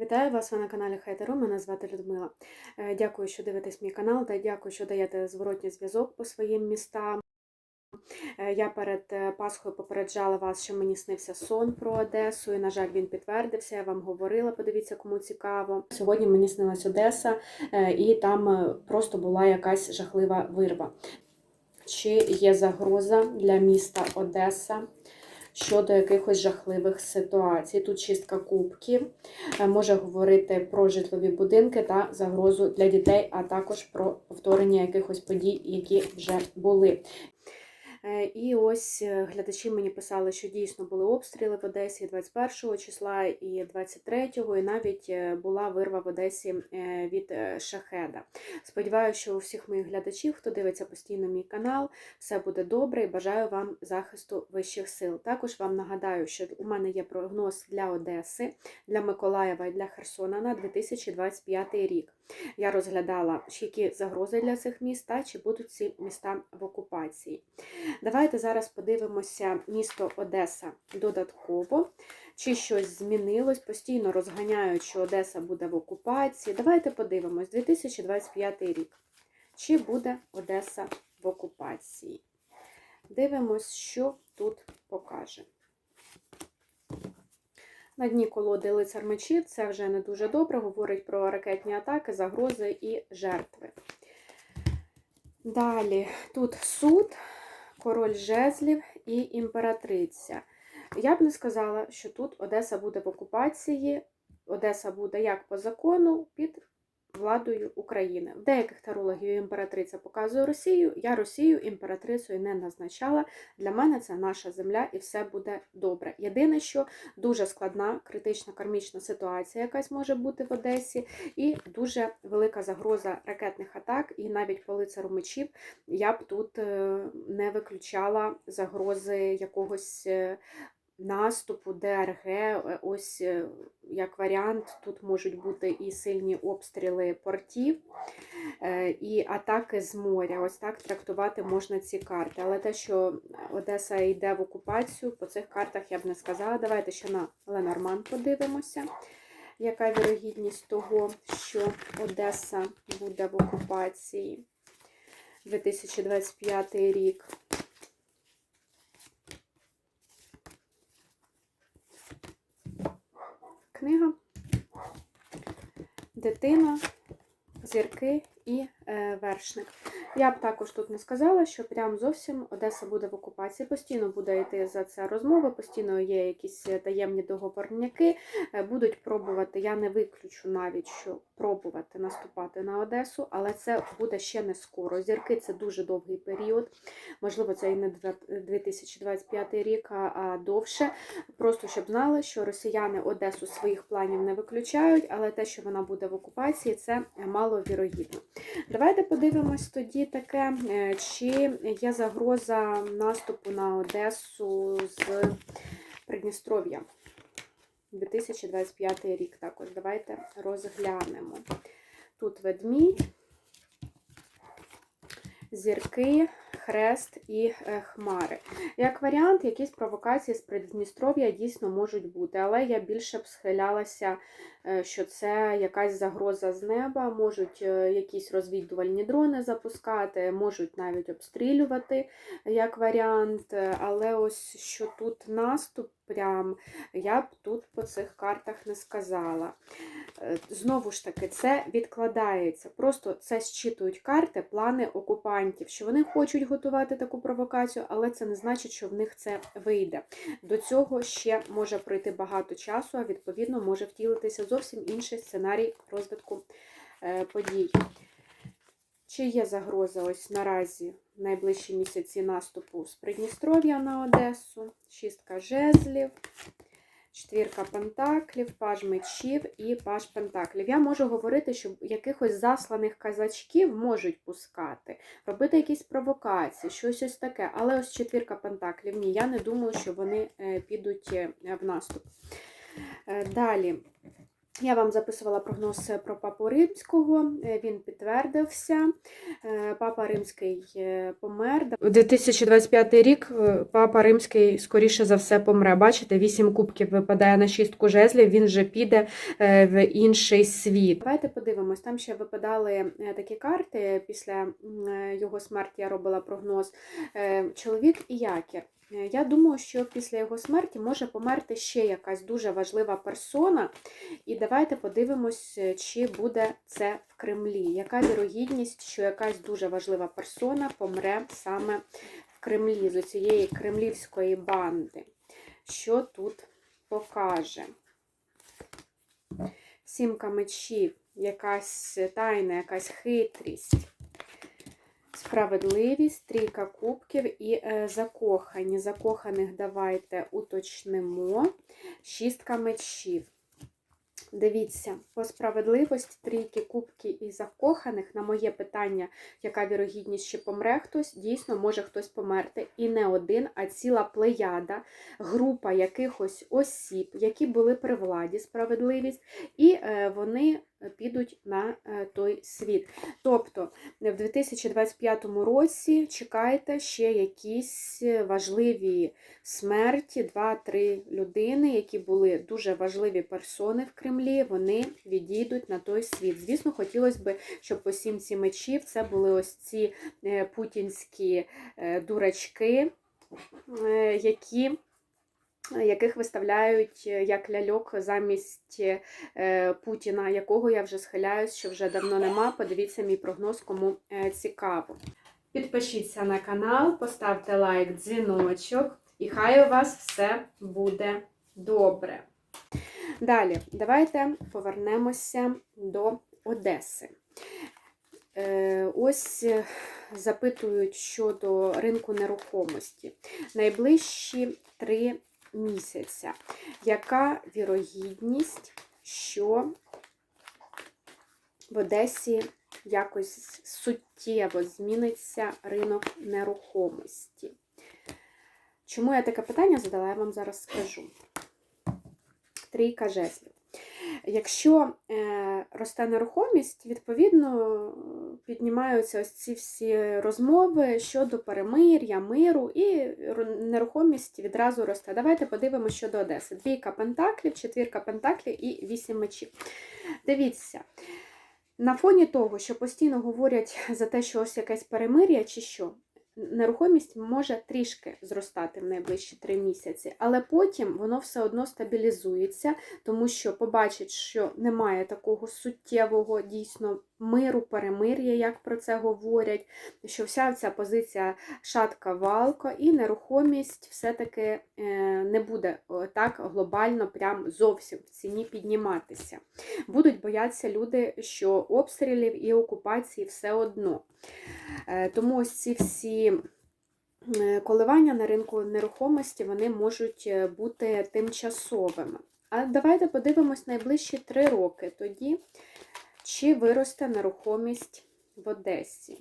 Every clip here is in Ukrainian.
Вітаю вас ви на каналі Хайтеру. Мене звати Людмила. Е, Дякую, що дивитесь мій канал та дякую, що даєте зворотній зв'язок по своїм містам. Е, Я перед е, Пасхою попереджала вас, що мені снився сон про Одесу, і, на жаль, він підтвердився. Я вам говорила, подивіться, кому цікаво. Сьогодні мені снилась Одеса, і там просто була якась жахлива вирва. Чи є загроза для міста Одеса? Щодо якихось жахливих ситуацій. Тут чистка кубків е, може говорити про житлові будинки та загрозу для дітей, а також про повторення якихось подій, які вже були. Е, І ось е, глядачі мені писали, що дійсно були обстріли в Одесі 21 числа і 23-го, і навіть е, була вирва в Одесі від шахеда. Сподіваюся, що у всіх моїх глядачів, хто дивиться постійно мій канал, все буде добре і бажаю вам захисту вищих сил. Також вам нагадаю, що у мене є прогноз для Одеси, для Миколаєва і для Херсона на 2025 рік. Я розглядала, які загрози для цих міст та чи будуть ці міста в окупації. Давайте зараз подивимося місто Одеса додатково, чи щось змінилось. Постійно розганяють, що Одеса буде в окупації. Давайте подивимось, 2025 рік. Чи буде Одеса в окупації? Дивимось, що тут покаже. На дні колоди лицар мечів це вже не дуже добре, говорить про ракетні атаки, загрози і жертви. Далі тут суд, король жезлів і імператриця. Я б не сказала, що тут Одеса буде в окупації. Одеса буде як по закону під владою України. В деяких тарологів імператриця показує Росію. Я Росію імператрицею не назначала. Для мене це наша земля і все буде добре. Єдине, що дуже складна критична кармічна ситуація, якась може бути в Одесі, і дуже велика загроза ракетних атак, і навіть по лицару мечів я б тут е, не виключала загрози якогось. Наступу ДРГ, е, ось е, як варіант, тут можуть бути і сильні обстріли портів, е, і атаки з моря. Ось так трактувати можна ці карти. Але те, що Одеса йде в окупацію, по цих картах я б не сказала. Давайте ще на Ленорман подивимося, яка вірогідність того, що Одеса буде в окупації 2025 рік. Книга, дитина, зірки і е, вершник. Я б також тут не сказала, що прям зовсім Одеса буде в окупації. Постійно буде йти за це розмови, постійно є якісь таємні договорняки, е, будуть пробувати. Я не виключу навіть, що пробувати наступати на Одесу, але це буде ще не скоро. Зірки це дуже довгий період. Можливо, це і не 2025 рік, а довше. Просто щоб знали, що росіяни Одесу своїх планів не виключають, але те, що вона буде в окупації, це маловірогідно. Давайте подивимось тоді таке, е, чи є загроза наступу на Одесу з Придністров'я. 2025 рік також. Давайте розглянемо. Тут ведмідь, зірки, хрест і е, хмари. Як варіант, якісь провокації з Придністров'я дійсно можуть бути, але я більше б схилялася, що це якась загроза з неба, можуть е, якісь розвідувальні дрони запускати, можуть навіть обстрілювати як варіант. Е, Але ось що тут наступ, прям я б тут по цих картах не сказала. Е, Знову ж таки, це відкладається. Просто це зчитують карти, плани окупантів, що вони хочуть готувати таку провокацію, але це не значить, що в них це вийде. До цього ще може пройти багато часу, а відповідно може втілитися зовсім інший сценарій розвитку е, подій. Чи є загроза ось наразі в найближчі місяці наступу з Придністров'я на Одесу? Шістка жезлів, четвірка пентаклів, паж мечів і паж пентаклів. Я можу говорити, що якихось засланих казачків можуть пускати, робити якісь провокації, щось ось таке. Але ось четвірка пентаклів. Ні, я не думаю, що вони е, підуть е, в наступ. Далі. Я вам записувала прогноз про папу римського, е, він підтвердився. Е, Папа римський е, помер. У 2025 рік е, папа римський, скоріше за все, помре. Бачите, вісім кубків випадає на шістку жезлів, він вже піде е, в інший світ. Давайте подивимось. Там ще випадали е, такі карти. Після е, його смерті я робила прогноз. Е, Чоловік і якір. Е, Я думаю, що після його смерті може померти ще якась дуже важлива персона. І давайте подивимось, е, чи буде це в Кремлі. Яка вірогідність, що якась дуже важлива персона помре саме в Кремлі з цієї кремлівської банди? Що тут покаже? Сімка мечів, якась тайна, якась хитрість. Справедливість, трійка кубків і е, закохані. Закоханих давайте уточнимо. Шістка мечів. Дивіться, по справедливості трійки кубків і закоханих на моє питання, яка вірогідність, що помре хтось, дійсно може хтось померти. І не один, а ціла плеяда, група якихось осіб, які були при владі, справедливість, і е, вони підуть на е, той світ. Тобто в 2025 році чекайте ще якісь важливі смерті, два-три людини, які були дуже важливі персони в Кремлі, вони відійдуть на той світ. Звісно, хотілося б, щоб по сімці мечів це були ось ці е, путінські е, дурачки, е, які яких виставляють е, як ляльок замість е, Путіна, якого я вже схиляюсь, що вже давно нема. Подивіться мій прогноз, кому е, цікаво. Підпишіться на канал, поставте лайк, дзвіночок, і хай у вас все буде добре. Далі, давайте повернемося до Одеси. Е, Ось е, запитують щодо ринку нерухомості. Найближчі три місяця. Яка вірогідність, що в Одесі якось суттєво зміниться ринок нерухомості? Чому я таке питання задала, я вам зараз скажу. Трійка жезлів. Якщо е, росте нерухомість, відповідно піднімаються ось ці всі розмови щодо перемир'я, миру, і нерухомість відразу росте. Давайте подивимося щодо Одеси. Двійка пентаклів, четвірка пентаклів і вісім мечів. Дивіться, на фоні того, що постійно говорять за те, що ось якесь перемир'я чи що, нерухомість може трішки зростати в найближчі три місяці, але потім воно все одно стабілізується, тому що побачать, що немає такого суттєвого дійсно миру, перемир'я, як про це говорять, що вся ця позиція шатка валко, і нерухомість все-таки е, не буде так глобально, прям зовсім в ціні підніматися. Будуть боятися люди, що обстрілів і окупації все одно. Е, Тому ось ці всі коливання на ринку нерухомості вони можуть е, бути тимчасовими. А давайте подивимось найближчі три роки тоді, чи виросте нерухомість в Одесі.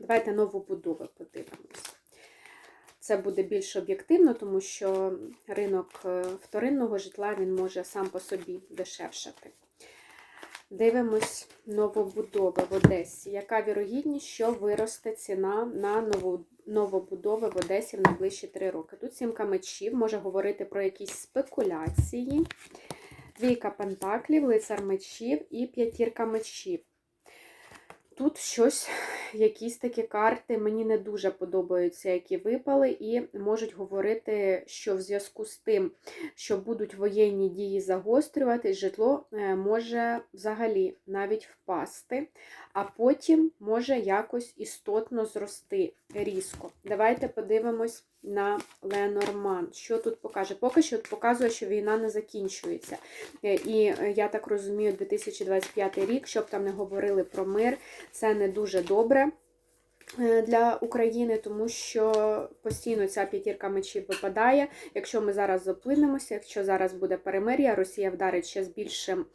Давайте нову будову подивимось. Це буде більш об'єктивно, тому що ринок е, вторинного житла він може сам по собі дешевшати. Дивимось новобудови в Одесі. Яка вірогідність, що виросте ціна на нову, новобудови в Одесі в найближчі три роки? Тут сімка мечів може говорити про якісь спекуляції. Двійка пентаклів, лицар мечів і п'ятірка мечів. Тут щось, якісь такі карти мені не дуже подобаються, які випали, і можуть говорити, що в зв'язку з тим, що будуть воєнні дії загострюватись, житло е, може взагалі навіть впасти, а потім може якось істотно зрости різко. Давайте подивимось на Ленорман. Що тут покаже? Поки що показує, що війна не закінчується. Е, І е, я так розумію, 2025 рік, щоб там не говорили про мир, це не дуже добре е, для України, тому що постійно ця п'ятірка мечів випадає. Якщо ми зараз зупинимося, якщо зараз буде перемир'я, Росія вдарить ще з більшим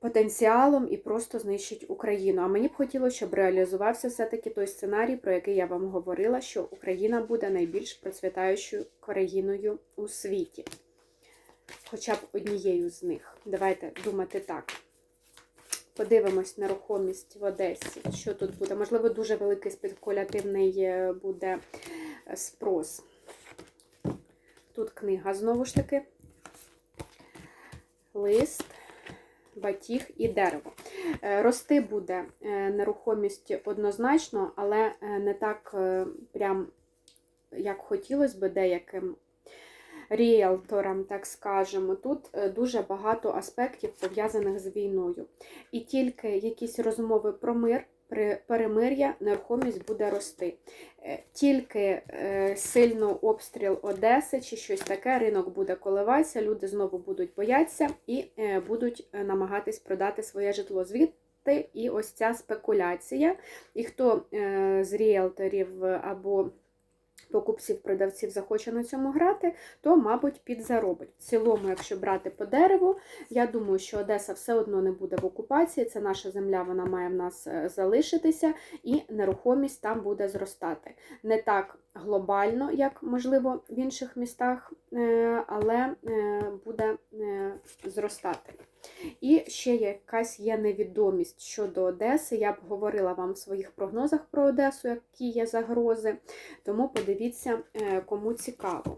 потенціалом і просто знищить Україну. А мені б хотілося, щоб реалізувався все-таки той сценарій, про який я вам говорила, що Україна буде найбільш процвітаючою країною у світі. хоча б однією з них. Давайте думати так. Подивимось нерухомість в Одесі. Що тут буде? Можливо, дуже великий спекулятивний е, буде е, спрос. Тут книга знову ж таки. Лист, батіг і дерево. Е, Рости буде е, нерухомість однозначно, але е, не так прям, як хотілося би деяким ріелторам, так скажемо. Тут е, дуже багато аспектів пов'язаних з війною. І тільки якісь розмови про мир, при перемир'я, нерухомість буде рости. Е, Тільки е, сильно обстріл Одеси чи щось таке, ринок буде коливатися, люди знову будуть боятися і будуть намагатись продати своє житло. Звідти і ось ця спекуляція. І хто з ріелторів або покупців-продавців захоче на цьому грати, то, мабуть, підзаробить. В цілому, якщо брати по дереву, я думаю, що Одеса все одно не буде в окупації. Це наша земля, вона має в нас е, залишитися, і нерухомість там буде зростати. Не так глобально, як можливо в інших містах, е, але е, буде е, зростати. І ще якась є невідомість щодо Одеси. Я б говорила вам в своїх прогнозах про Одесу, які є загрози. Тому подивіться, кому цікаво.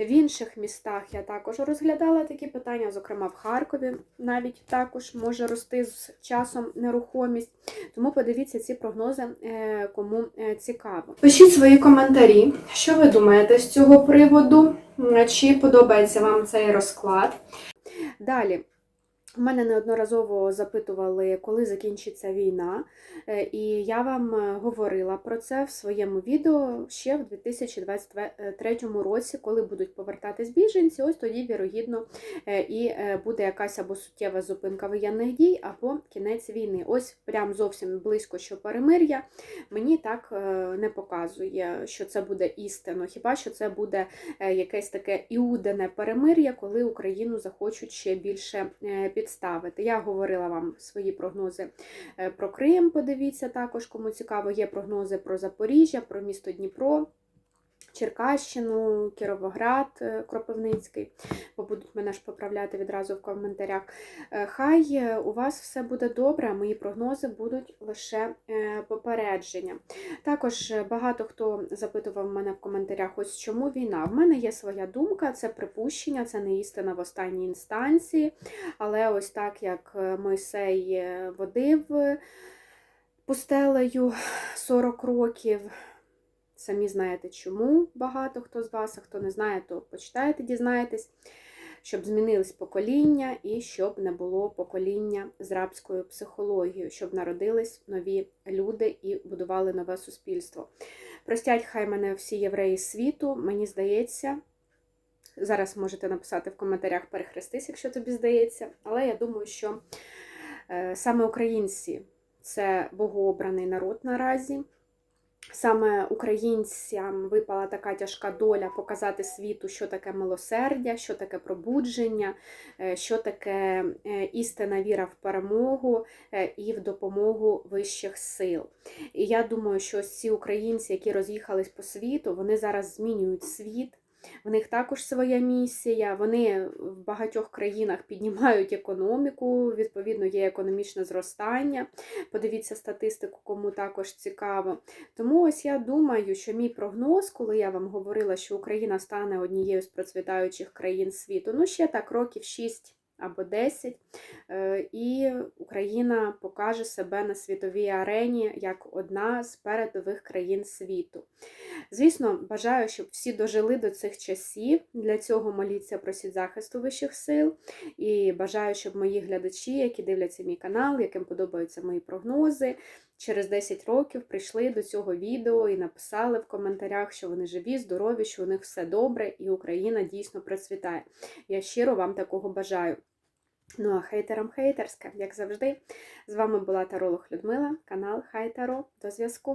В інших містах я також розглядала такі питання, зокрема в Харкові навіть також може рости з часом нерухомість. Тому подивіться ці прогнози, кому цікаво. Пишіть свої коментарі, що ви думаєте з цього приводу, чи подобається вам цей розклад. Далі. Мене неодноразово запитували, коли закінчиться війна, е, і я вам е, говорила про це в своєму відео ще в 2023 році, коли будуть повертатись біженці. Ось тоді, вірогідно, е, і буде якась або суттєва зупинка воєнних дій, або кінець війни. Ось прям зовсім близько, що перемир'я мені так не показує, що це буде істинно. Хіба що це буде якесь таке іудене перемир'я, коли Україну захочуть ще більше е, підставити. Я говорила вам свої прогнози е, про Крим. Подивіться також, кому цікаво. Є прогнози про Запоріжжя, про місто Дніпро. Черкащину, Кіровоград, е, Кропивницький, бо будуть мене ж поправляти відразу в коментарях. Е, Хай е, у вас все буде добре, мої прогнози будуть лише попередження. Також багато хто запитував мене в коментарях, ось чому війна. В мене є своя думка, це припущення, це не істина в останній інстанції. Але ось так як Мойсей водив пустелею 40 років. Самі знаєте, чому багато хто з вас, а хто не знає, то почитаєте, дізнаєтесь, щоб змінились покоління і щоб не було покоління з рабською психологією, щоб народились нові люди і будували нове суспільство. Простять, хай мене всі євреї світу, мені здається. Зараз можете написати в коментарях перехрестись, якщо тобі здається. Але я думаю, що е, саме українці це богообраний народ наразі. Саме українцям випала така тяжка доля показати світу, що таке милосердя, що таке пробудження, е, що таке істина віра в перемогу е, і в допомогу вищих сил. І я думаю, що ці українці, які роз'їхались по світу, вони зараз змінюють світ. В них також своя місія. Вони в багатьох країнах піднімають економіку, відповідно, є економічне зростання. Подивіться статистику, кому також цікаво. Тому ось я думаю, що мій прогноз, коли я вам говорила, що Україна стане однією з процвітаючих країн світу, ну ще так років 6 або 10, е, і Україна покаже себе на світовій арені як одна з передових країн світу. Звісно, бажаю, щоб всі дожили до цих часів. Для цього моліться просіть захисту вищих сил. І бажаю, щоб мої глядачі, які дивляться мій канал, яким подобаються мої прогнози, через 10 років прийшли до цього відео і написали в коментарях, що вони живі, здорові, що у них все добре, і Україна дійсно процвітає. Я щиро вам такого бажаю. Ну а хейтерам хейтерське, як завжди. З вами була Таролог Людмила, канал Хай Таро. До зв'язку.